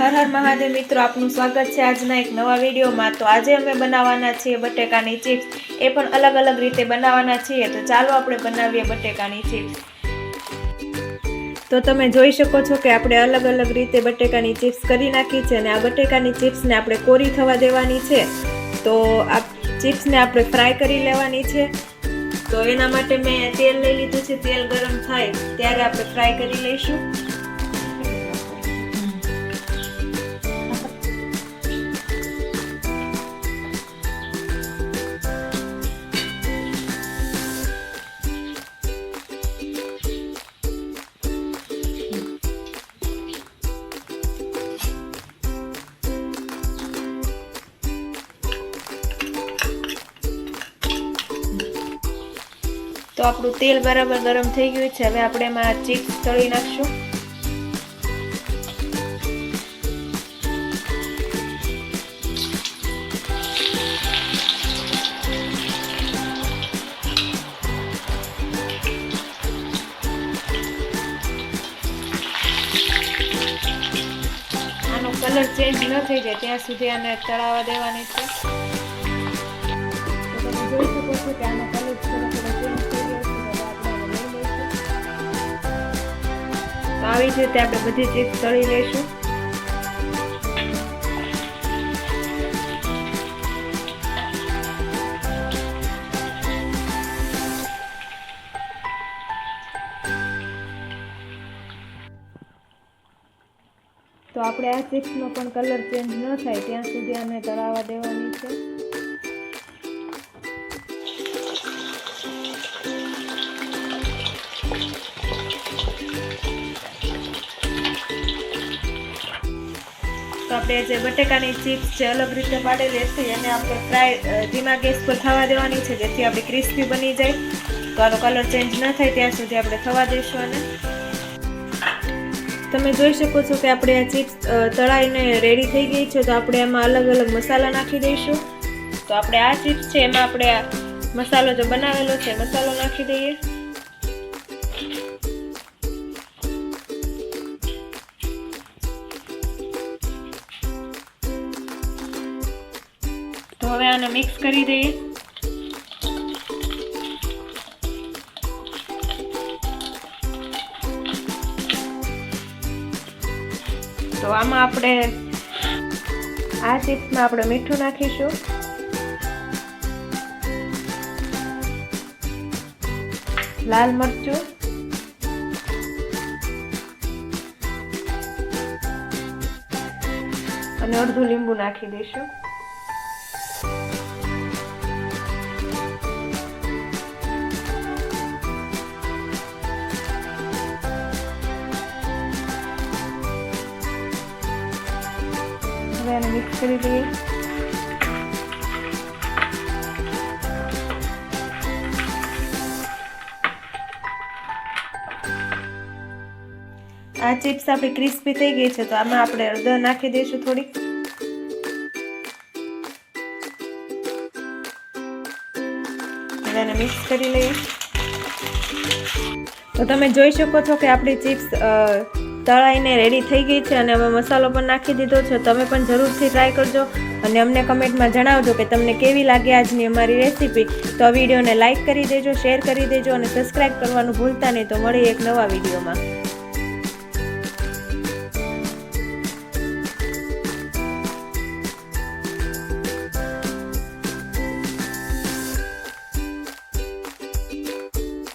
હર હર મહાદેવ મિત્રો, આપનું સ્વાગત છે આજના એક નવા વિડીયોમાં. તો આજે અમે બનાવવાના છીએ બટેકાની ચિપ્સ. એ પણ અલગ અલગ રીતે બનાવવાના છીએ. તો ચાલો આપણે બનાવીએ બટેકાની ચિપ્સ. તો તમે જોઈ શકો છો કે આપણે અલગ અલગ રીતે બટેકાની ચિપ્સ કરી નાખી છે અને આ બટેકાની ચિપ્સને આપણે કોરી થવા દેવાની છે. તો આ ચિપ્સને આપણે ફ્રાય કરી લેવાની છે. તો એના માટે મેં તેલ લઈ લીધું છે. તેલ ગરમ થાય ત્યારે આપણે ફ્રાય કરી લઈશું. તો આપણું તેલ બરાબર ગરમ થઈ ગયું છે. હવે આપણે એમાં ચિપ્સ તળી નાખશું. આનો કલર ચેન્જ ન થઈ જાય, ત્યાં સુધી આને તળાવવા દેવાની છે. તમે જોઈ શકો છો કે આનો કલર ચેન્જ આવી જ રીતે આપણે બધી ચીજ તળી લઈશું. તો આપણે આ ચિપ્સનો પણ કલર ચેન્જ ન થાય, ત્યાં સુધી આને તળાવવા દેવાની છે. તો આપણે જે બટેકાની ચિપ્સ જે અલગ રીતે પાડેલી હતી, એને આપણે ફ્રાય ધીમા ગેસ પર થવા દેવાની છે, જેથી આપણી ક્રિસ્પી બની જાય. તો આનો કલર ચેન્જ ન થાય ત્યાં સુધી આપણે થવા દઈશું અને તમે જોઈ શકો છો કે આપણે આ ચિપ્સ તળાઈને રેડી થઈ ગઈ છે, તો આપણે એમાં અલગ અલગ મસાલા નાખી દઈશું. તો આપણે આ ચિપ્સ છે, એમાં આપણે મસાલો જો બનાવેલો છે મસાલો નાખી દઈએ. હવે આને મિક્સ કરી દઈએ. તો આમાં આપણે આ ચિપ્સમાં આપણે મીઠું નાખીશું. લાલ મરચું. અને અડધું લીંબુ નાખી દઈશું. હવે મિક્સ કરી દઈએ આ ચિપ્સ આપણી ક્રિસ્પી થઈ ગઈ છે, તો આમાં આપણે હળદર નાખી દઈશું થોડીક. બધાને મિક્સ કરી લઈએ. તો તમે જોઈ શકો છો કે આપણી ચિપ્સ તળાઈને રેડી થઈ ગઈ છે અને અમે મસાલો પણ નાખી દીધો છે. તમે પણ જરૂરથી ટ્રાય કરજો અને અમને કમેન્ટમાં જણાવજો કે તમને કેવી લાગે આજની અમારી રેસીપી તો આ વિડીયોને લાઇક કરી દેજો શેર કરી દેજો અને સબસ્ક્રાઈબ કરવાનું ભૂલતા નહીં. તો મળી એક નવા વિડીયોમાં.